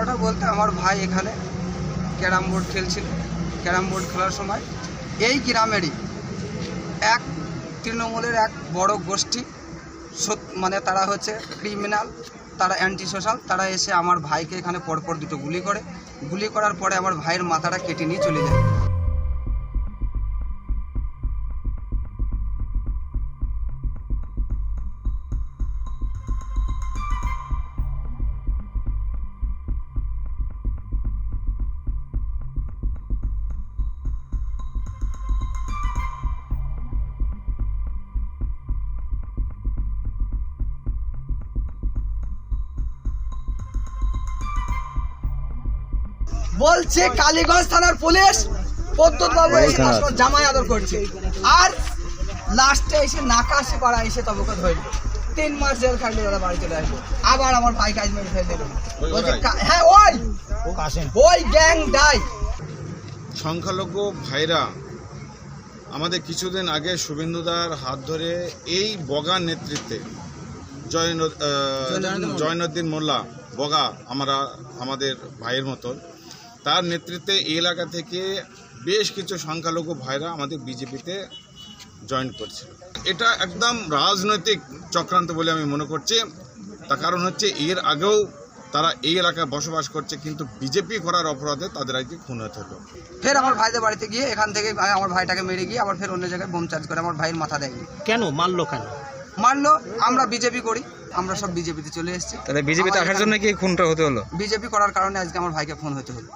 ঘটনাটা বলতে আমার ভাই এখানে ক্যারাম বোর্ড খেলছিল, ক্যারাম বোর্ড খেলার সময়। এই গ্রামেরই এক তৃণমূলের এক বড় গোষ্ঠী মানে তারা হচ্ছে ক্রিমিনাল তারা অ্যান্টি সোশ্যাল তারা এসে আমার ভাইকে এখানে পরপর দুটো গুলি করে। গুলি করার পরে আমার ভাইয়ের মাথাটা কেটে নিয়ে চলে যায়। বলছে কালীগঞ্জ থানার পুলিশ পদ্মত বাবু এসে তার জামাই আদর করছে। আর লাস্টে এসে নাকাশি পাড়া এসে তবকে ধরল। তিন মাস জেল খাটলে দাদা বাড়ি চলে আসবে আবার আমার ভাই কাজ মেরে ফেলে বলছে হ্যাঁ ওই! ওই গ্যাং ডাই। সংখ্যালঘু ভাইরা আমাদের কিছুদিন আগে শুভেন্দুদার হাত ধরে এই বগা নেতৃত্বে জয়ন। জয়নুদ্দিন মোল্লা বগা আমরা আমাদের ভাইয়ের মতন তার নেতৃত্বে এই এলাকা থেকে বেশ কিছু সংখ্যালঘু ভাইরা আমাদের বিজেপিতে জয়েন করছিল এটা একদম রাজনৈতিক চক্রান্ত বলে আমি মনে করছি। তার কারণ হচ্ছে এর আগেও তারা এই এলাকায় বসবাস করছে কিন্তু বিজেপি করার অপরাধে তাদের আজকে খুন হতে হলো ফের আমার ভাইদের বাড়িতে গিয়ে এখান থেকে আমার ভাইটাকে মেরে গিয়ে আবার ফের অন্য জায়গায় বোম চার্জ করে আমার ভাইয়ের মাথা দেয়নি কেন? মারলো কেন? মারলো আমরা বিজেপি করি আমরা সব বিজেপিতে চলে এসেছি। তাহলে বিজেপিতে আসার জন্য কি খুনটা হতে হলো? বিজেপি করার কারণে আজকে আমার ভাইকে খুন হতে হলো।